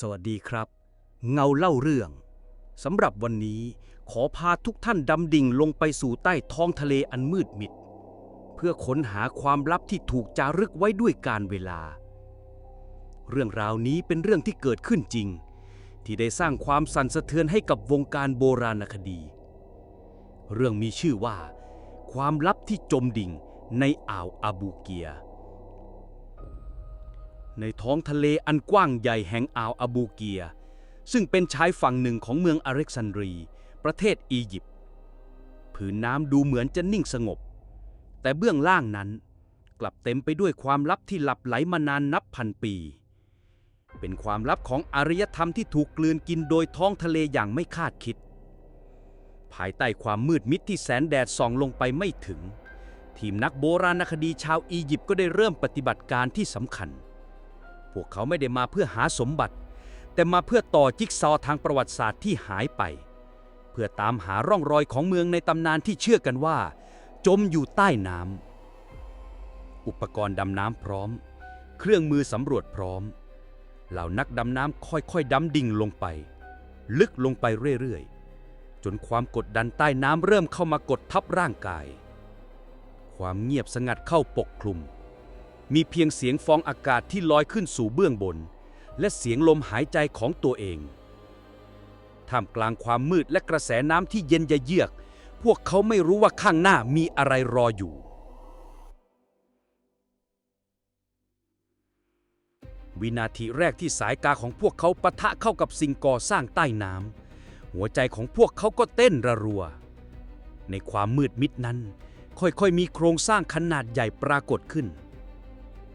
สวัสดีครับ เงาเล่าเรื่องสำหรับวันนี้ขอพาทุกท่านดำดิ่งลงไปสู่ใต้ท้องทะเลอันมืดมิด เพื่อค้นหาความลับที่ถูกจารึกไว้ด้วยการเวลา เรื่องราวนี้เป็นเรื่องที่เกิดขึ้นจริง ที่ได้สร้างความสั่นสะเทือนให้กับวงการโบราณคดี เรื่องมีชื่อว่า ความลับที่จมดิ่งในอ่าวอาบูเกีย ในท้องทะเลอันกว้างใหญ่แห่งอ่าวอาบูเกีย ซึ่งเป็นชายฝั่งหนึ่งของเมืองอเล็กซานดรี ประเทศอียิปต์ผืนน้ำดูเหมือนจะนิ่งสงบ แต่เบื้องล่างนั้น กลับเต็มไปด้วยความลับที่หลับไหลมานานนับพันปี เป็นความลับของอารยธรรมที่ถูกกลืนกินโดยท้องทะเลอย่างไม่คาดคิด ภายใต้ความมืดมิดที่แสนแดดส่องลงไปไม่ถึง ทีมนักโบราณคดีชาวอียิปต์ก็ได้เริ่มปฏิบัติการที่สำคัญ พวกเขาไม่ได้มาเพื่อหาสมบัติ แต่มาเพื่อต่อจิ๊กซอว์ทางประวัติศาสตร์ที่หายไป เพื่อตามหาร่องรอยของเมืองในตำนานที่เชื่อกันว่า จมอยู่ใต้น้ำอุปกรณ์ดำน้ำพร้อม เครื่องมือสำรวจพร้อม เหล่านักดำน้ำค่อยๆดำดิ่งลงไป ลึกลงไปเรื่อยๆ จนความกดดันใต้น้ำเริ่มเข้ามากดทับร่างกาย ความเงียบสงัดเข้าปกคลุม มีเพียงเสียงฟองอากาศที่ลอยขึ้นสู่เบื้องบน และเสียงลมหายใจของตัวเอง ท่ามกลางความมืดและกระแสน้ำที่เย็นยะเยือก พวกเขาไม่รู้ว่าข้างหน้ามีอะไรรออยู่ วินาทีแรกที่สายตาของพวกเขาปะทะเข้ากับสิ่งก่อสร้างใต้น้ำหัวใจของพวกเขาก็เต้นระรัว ในความมืดมิดนั้น ค่อยๆมีโครงสร้างขนาดใหญ่ปรากฏขึ้น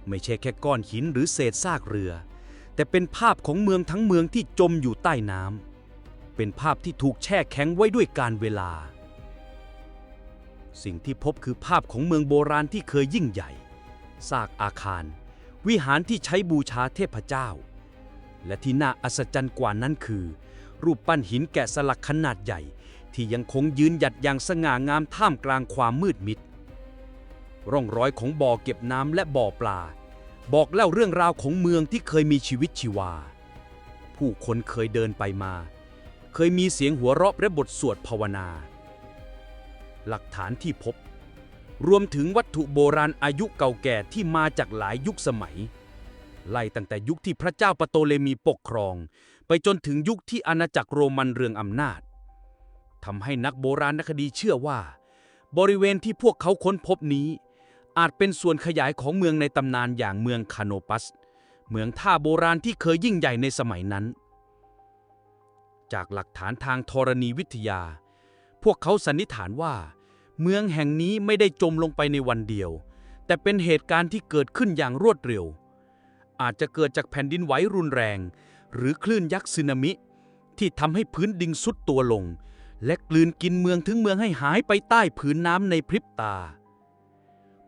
ไม่ใช่แค่ก้อนหินหรือเศษซากเรือ แต่เป็นภาพของเมืองทั้งเมืองที่จมอยู่ใต้น้ำเป็นภาพที่ถูกแช่แข็งไว้ด้วยการเวลา สิ่งที่พบคือภาพของเมืองโบราณที่เคยยิ่งใหญ่ซากอาคาร วิหารที่ใช้บูชาเทพเจ้า และที่น่าอัศจรรย์กว่านั้นคือ รูปปั้นหินแกะสลักขนาดใหญ่ ที่ยังคงยืนหยัดอย่างสง่างามท่ามกลางความมืดมิด ร่องรอยของบ่อเก็บน้ำและบ่อปลา บอกเล่าเรื่องราวของเมืองที่เคยมีชีวิตชีวา ผู้คนเคยเดินไปมา เคยมีเสียงหัวเราะและบทสวดภาวนา หลักฐานที่พบ รวมถึงวัตถุโบราณอายุเก่าแก่ที่มาจากหลายยุคสมัย ไล่ตั้งแต่ยุคที่พระเจ้าปโตเลมีปกครอง ไปจนถึงยุคที่อาณาจักรโรมันเรืองอำนาจทำให้นักโบราณคดีเชื่อว่า บริเวณที่พวกเขาค้นพบนี้ อาจเป็นส่วนขยายของเมืองในตำนานอย่างเมืองคาโนปัส เมืองท่าโบราณที่เคยยิ่งใหญ่ในสมัยนั้น จากหลักฐานทางธรณีวิทยา พวกเขาสันนิษฐานว่า เมืองแห่งนี้ไม่ได้จมลงไปในวันเดียว แต่เป็นเหตุการณ์ที่เกิดขึ้นอย่างรวดเร็ว อาจจะเกิดจากแผ่นดินไหวรุนแรง หรือคลื่นยักษ์สึนามิ ที่ทำให้พื้นดินซุดตัวลง และกลืนกินเมืองถึงเมืองให้หายไปใต้ผืนน้ำในพริบตา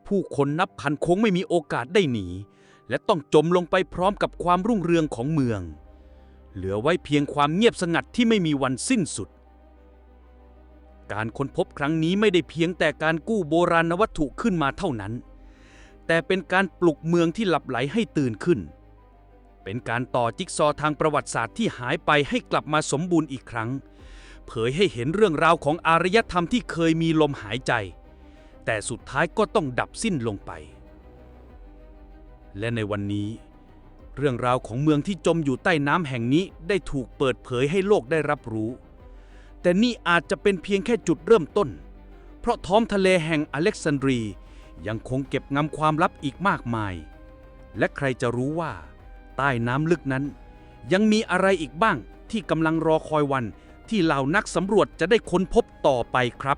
ผู้คนนับพันคงไม่มีโอกาสได้หนี และต้องจมลงไปพร้อมกับความรุ่งเรืองของเมือง เหลือไว้เพียงความเงียบสงัดที่ไม่มีวันสิ้นสุด การค้นพบครั้งนี้ไม่ได้เพียงแต่การกู้โบราณวัตถุขึ้นมาเท่านั้น แต่เป็นการปลุกเมืองที่หลับไหลให้ตื่นขึ้น เป็นการต่อจิ๊กซอทางประวัติศาสตร์ที่หายไปให้กลับมาสมบูรณ์อีกครั้ง เผยให้เห็นเรื่องราวของอารยธรรมที่เคยมีลมหายใจ แต่สุดท้ายก็ต้องดับสิ้นลงไป และในวันนี้ เรื่องราวของเมืองที่จมอยู่ใต้น้ำแห่งนี้ได้ถูกเปิดเผยให้โลกได้รับรู้ แต่นี่อาจจะเป็นเพียงแค่จุดเริ่มต้น เพราะท้องทะเลแห่งอเล็กซานดรียังคงเก็บงำความลับอีกมากมาย และใครจะรู้ว่า ใต้น้ำลึกนั้น ยังมีอะไรอีกบ้างที่กำลังรอคอยวันที่เหล่านักสำรวจจะได้ค้นพบต่อไปครับ